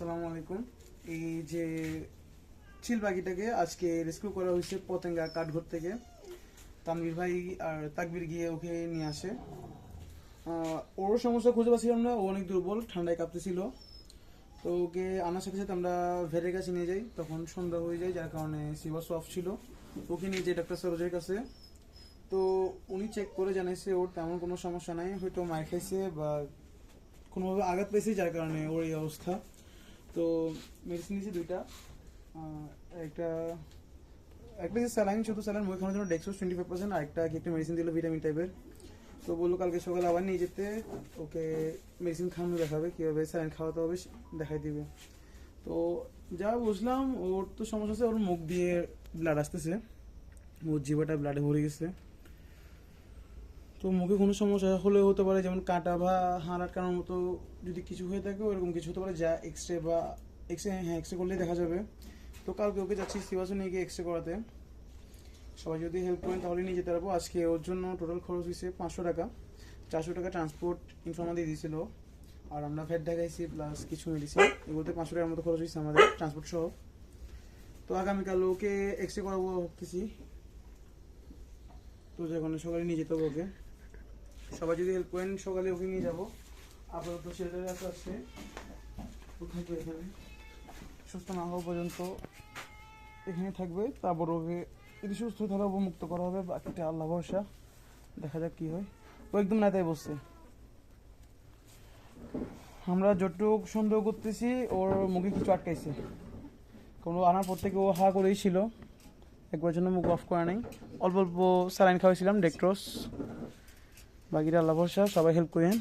আসসালামু আলাইকুম। এই যে চিল পাখিটাকে আজকে রেস্কিউ করা হয়েছে পতেঙ্গা কাঠঘর থেকে। তানভীর ভাই আর তাকবির গিয়ে ওকে নিয়ে আসে। ওর সমস্যা খুঁজে পাচ্ছিলাম না, ও অনেক দুর্বল, ঠান্ডায় কাঁপতেছিল। তো ওকে আনার সাথে সাথে আমরা ভেরের কাছে নিয়ে যাই, তখন সন্ধ্যা হয়ে যায়, যার কারণে সিভাস অফ ছিল। ওকে নিয়ে যাই ডাক্তার সরোজের কাছে। তো উনি চেক করে জানাইছে, ওর তেমন কোনো সমস্যা নাই, হয়তো মার খাইছে বা কোনোভাবে আঘাত পেয়েছে, যার কারণে ওর এই অবস্থা। তো মেডিসিন দিয়েছে দুইটা একটা একটা যে স্যালাইন শুধু স্যালাইন মুখে খাওয়ানোর জন্য ডেক্সোস টোয়েন্টি ফাইভ পার্সেন্ট আর একটা কি একটা মেডিসিন দিল ভিটামিন টাইপের তো বলল কালকে সকালে আবার নিয়ে যেতে, ওকে মেডিসিন খাওয়ানো দেখাবে, কীভাবে স্যালাইন খাওয়াতে হবে দেখাই দিবে। তো যা বুঝলাম, ওর তো সমস্যা আছে ওর মুখ দিয়ে ব্লাড আসতেছে, ওর জিভাটা ব্লাডে ভরে গেছে। তো মুখে কোনো সমস্যা হলে হতে পারে, যেমন কাটা বা হাড় আটকানোর মতো যদি কিছু হয়ে থাকে, ওরকম কিছু হতে পারে, যা এক্স রে বা এক্স রে হ্যাঁ এক্স রে করলেই দেখা যাবে। তো কালকে ওকে যাচ্ছি সিবাসে নিয়ে গিয়ে এক্স রে করাতে। সবাই যদি হেল্প করেন, তাহলে নিয়ে যেতে পারব। আজকে ওর জন্য টোটাল খরচ হয়েছে পাঁচশো টাকা। চারশো টাকা ট্রান্সপোর্ট ইনফর্মা দিয়ে দিয়েছিল। আর আমরা ফেট দেখাইছি প্লাস কিছু মেডিসিন এগুলোতে পাঁচশো টাকার মতো খরচ হয়েছে আমাদের ট্রান্সপোর্ট সহ। তো আগামীকাল ওকে এক্স রে করাবো ভাবতেছি। তো যখন সকালে নিয়ে যেতে হবে ওকে। সবাই যদি হেল্প করেন, সকালে ওকে নিয়ে যাব। আপাতত শেল্টারে আছে। সুস্থ না হওয়া পর্যন্ত এখানে থাকবে। তারপর ওকে যদি সুস্থ তাহলে মুক্ত করা হবে। বাকিটা আল্লাহ ভরসা। দেখা যাক কি হয়। ও একদম নেতায় বসছে। আমরা যতটুক সন্দেহ করতেছি, ওর মুখে কিছু আটকাইছে। কোনো আনার পর থেকে ও হা করেই ছিল। একবার জন্য মুখ অফ করা নেই। অল্প অল্প স্যালাইন খাওয়াইছিলাম ডেক্ট্রস বাকিটা আল্লাহ ভরসা সবাই হেল্প করেন।